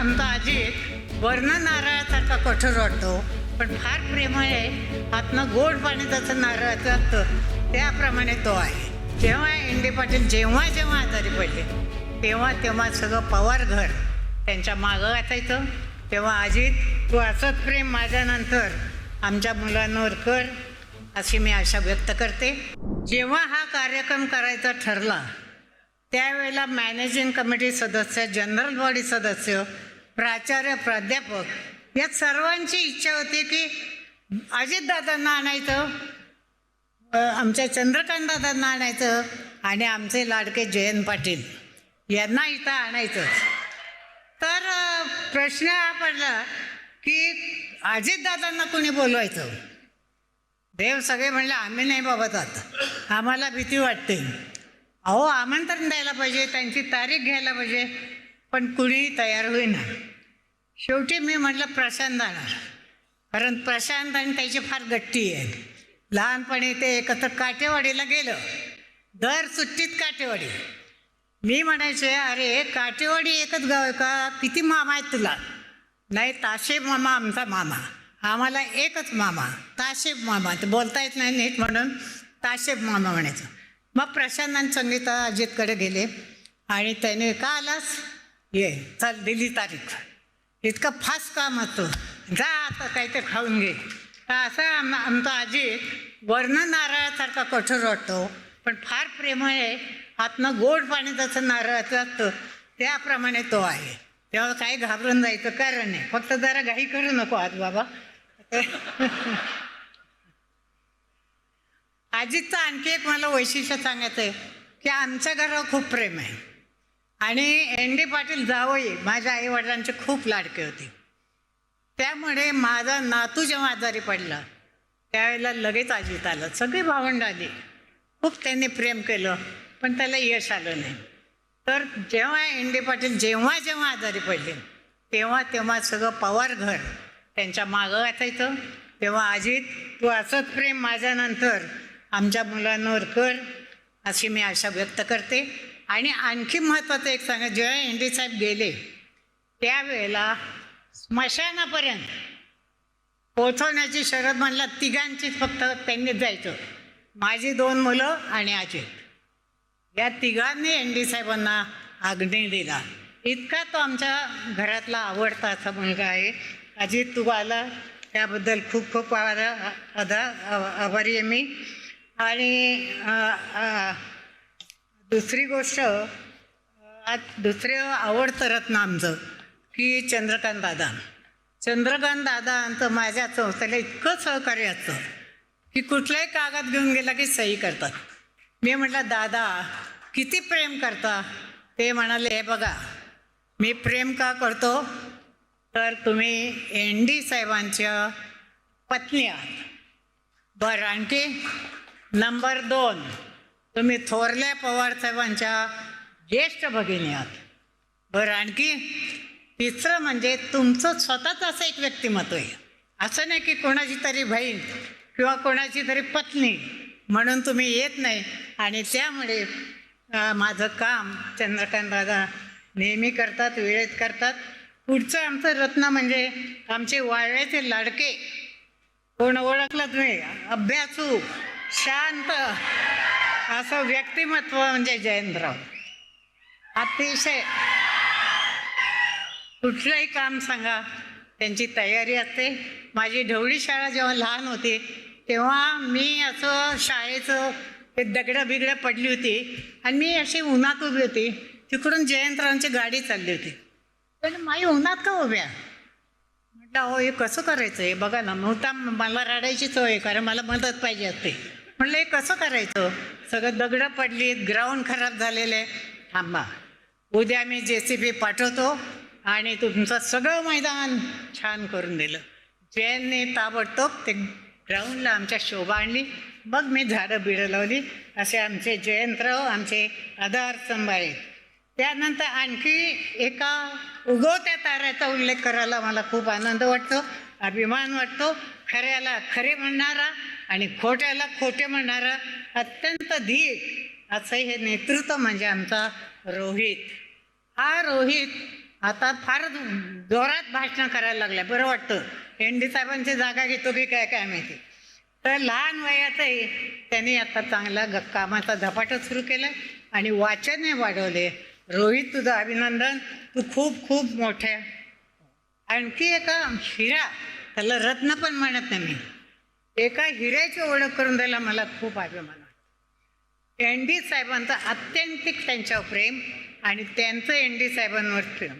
आमचा अजित वर्ण नारळासारखा कठोर वाटतो पण फार प्रेम आहे. आतनं गोड पाणी जसं नारळाचं असतं त्याप्रमाणे तो आहे. तेव्हा इंडी पाटील जेव्हा जेव्हा आजारी पडले तेव्हा तेव्हा सगळं पवार घर त्यांच्या मागं असायचं तेव्हा अजित तू असंच प्रेम माझ्यानंतर आमच्या मुलांवर कर अशी मी आशा व्यक्त करते. जेव्हा हा कार्यक्रम करायचा ठरला त्यावेळेला मॅनेजिंग कमिटी सदस्य जनरल बॉडी सदस्य प्राचार्य प्राध्यापक या सर्वांची इच्छा होती की अजितदादांना आणायचं आमच्या चंद्रकांत दादांना आणायचं आणि आमचे लाडके जयंत पाटील यांना इथं आणायचं. तर प्रश्न हा पडला की अजितदादांना कोणी बोलवायचं? देव सगळे म्हणले आम्ही नाही बाबा जात आम्हाला भीती वाटते. अहो आमंत्रण द्यायला पाहिजे त्यांची तारीख घ्यायला पाहिजे पण कुणीही तयार होईना. शेवटी मी म्हटलं प्रशांत जाणार. कारण प्रशांत आणि त्याची फार गट्टी आहे. लहानपणी ते एकत्र काटेवाडीला गेलं. दर सुट्टीत काटेवाडी मी म्हणायचे अरे काटेवाडी एकच गाव आहे का? किती मामा आहेत तुला? नाही ताशेब मामा आमचा मामा. आम्हाला एकच मामा. ताशेब मामा. ते बोलता येत नाही नीट म्हणून. ताशेब मामा म्हणायचं. मग प्रशांत आणि संगीता अजितकडे गेले. आणि त्याने का आलास? ये चल दिली तारीख. इतकं फास्ट काम असतं. जा आता काही ते खाऊन घे. असं आम आमचा आजी वर्ण नारळासारखा कठोर वाटतो. पण फार प्रेम आहे. आतनं गोड पाणी जसं नारळाचं असतं त्याप्रमाणे तो आहे. तेव्हा काही घाबरून जायचं कारण नाही. फक्त जरा घाई करू नको आज बाबा. आजीचं आणखी एक मला वैशिष्ट्य सांगायचं आहे की आमच्या घरावर खूप प्रेम आहे. आणि एन डी पाटील जावई माझ्या आई वडिलांचे खूप लाडके होते. त्यामुळे माझा नातू जेव्हा आजारी पडला त्यावेळेला लगेच आजीत आलं. सगळी भावंड आली. खूप त्यांनी प्रेम केलं पण त्याला यश आलं नाही. तर जेव्हा एन डी पाटील जेव्हा जेव्हा आजारी पडले तेव्हा तेव्हा सगळं पवार घर त्यांच्या मागं असायचं तेव्हा अजित तू असंच प्रेम माझ्यानंतर आमच्या मुलांवर कर अशी मी आशा व्यक्त करते. आणि आणखी महत्त्वाचं एक सांगा जेव्हा एंडी साहेब गेले त्यावेळेला स्मशानापर्यंत पोचवण्याची शरद म्हणला तिघांचीच फक्त त्यांनी जायचं. माझी दोन मुलं आणि अजित या तिघांनी एन डी साहेबांना आग्नेय दिला. इतका तो आमच्या घरातला आवडता असा मुलगा आहे. अजित तू आला त्याबद्दल खूप खूप आभार आधा आभारी आहे मी. आणि दुसरी गोष्ट आज दुसरं आवडतं रत्न आमचं की चंद्रकांत दादा. चंद्रकांत दादांचं माझ्या संस्थेला इतकं सहकार्य असतं की कुठलाही कागद घेऊन गेला की सही करतात. मी म्हटलं दादा किती प्रेम करता? ते म्हणाले हे बघा मी प्रेम का करतो? तर तुम्ही एन डी साहेबांच्या पत्नी आहात. बरं आणखी नंबर दोन. तुम्ही थोरल्या पवार साहेबांच्या ज्येष्ठ भगिनी आहात. बरं आणखी तिसरं म्हणजे तुमचं स्वतःच असं एक व्यक्तिमत्व आहे. असं नाही की कोणाची तरी बहीण किंवा कोणाची तरी पत्नी म्हणून तुम्ही येत नाही. आणि त्यामुळे माझं काम चंद्रकांत दादा नेहमी करतात वेळेत करतात. पुढचं आमचं रत्न म्हणजे आमचे वाळव्याचे लाडके. कोण ओळखलं तुम्ही अभ्यासू शांत. असं व्यक्तिमत्व म्हणजे जयंतराव. अतिशय. कुठलंही काम सांगा त्यांची तयारी असते. माझी ढवळी शाळा जेव्हा लहान होती तेव्हा मी असं शाळेचं ते दगडं बिगडं पडली होती आणि मी अशी उन्हात उभी होती. तिकडून जयंतरावांची गाडी चालली होती. पण माई उन्हात का उभ्या? म्हटलं हो हे कसं करायचं? हे बघा ना नव्हता मला रडायची सवय कारण मला मदत पाहिजे असते. म्हणलं हे कसं करायचं? सगळं दगडं पडली ग्राउंड खराब झालेले थांबा उद्या मी जे सी बी पाठवतो आणि तुमचं सगळं मैदान छान करून दिलं. जैनने ताबडतोब ते ग्राउंडला आमच्या शोभा आणली. मग मी झाडं बिडं लावली. असे आमचे जयंतराव आमचे आधार स्तंभ आहेत. त्यानंतर आणखी एका उगवत्या ताऱ्याचा उल्लेख करायला मला खूप आनंद वाटतो अभिमान वाटतो. खऱ्याला खरे म्हणणारा आणि खोट्याला खोटे म्हणणारा अत्यंत धीर असं हे नेतृत्व म्हणजे आमचा रोहित. हा रोहित आता फारच जोरात भाषणं करायला लागल्या. बरं वाटतं. एन डी साहेबांची जागा घेतो की काय काय माहिती. तर लहान वयातही त्यांनी आता चांगला ग कामाचा झपाटा सुरू केला आणि वाचनही वाढवले. रोहित तुझं अभिनंदन. तू खूप खूप मोठ्या. आणखी एका हिरा त्याला रत्न पण म्हणत नाही मी. एका हिऱ्याची ओळख करून द्यायला मला खूप अभिमान वाटतो. एन डी साहेबांचं आत्यंतिक त्यांच्यावर प्रेम आणि त्यांचं एन डी साहेबांवर प्रेम.